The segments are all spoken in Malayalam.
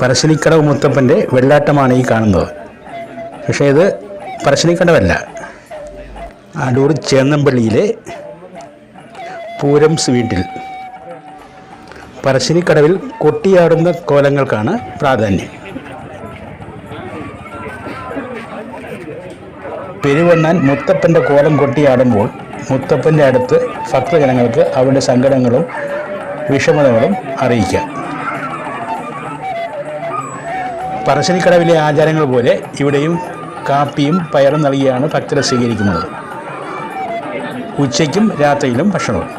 പറശ്ശിനിക്കടവ് മുത്തപ്പന്റെ വെള്ളാട്ടമാണ് ഈ കാണുന്നത്. പക്ഷേ ഇത് പറശ്ശിനിക്കടവല്ല അടൂർ ചേന്നമ്പള്ളിയിലെ പൂരം സ്വീറ്റിൽ. പറശ്ശിനിക്കടവിൽ കൊട്ടിയാടുന്ന കോലങ്ങൾക്കാണ് പ്രാധാന്യം. പെരുവണ്ണാൻ മുത്തപ്പന്റെ കോലം കൊട്ടിയാടുമ്പോൾ മുത്തപ്പന്റെ അടുത്ത് ഭക്തജനങ്ങൾക്ക് അവരുടെ സങ്കടങ്ങളും വിഷമതകളും അറിയിക്കാം. പറശ്ശിനിക്കടവിലെ ആചാരങ്ങൾ പോലെ ഇവിടെയും കാപ്പിയും പയറും നൽകിയാണ് ഭക്തരെ സ്വീകരിക്കുന്നത്. ഉച്ചയ്ക്കും രാത്രിയിലും ഭക്ഷണവും.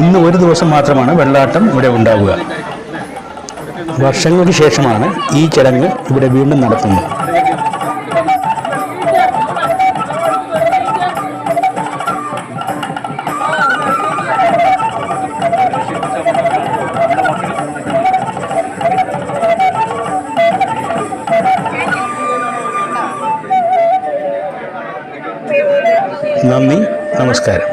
ഇന്ന് ഒരു ദിവസം മാത്രമാണ് വെള്ളാട്ടം ഇവിടെ ഉണ്ടാവുക. വർഷങ്ങൾക്ക് ശേഷമാണ് ഈ ചടങ്ങ് ഇവിടെ വീണ്ടും നടത്തുന്നത്. നന്ദി നമസ്കാരം.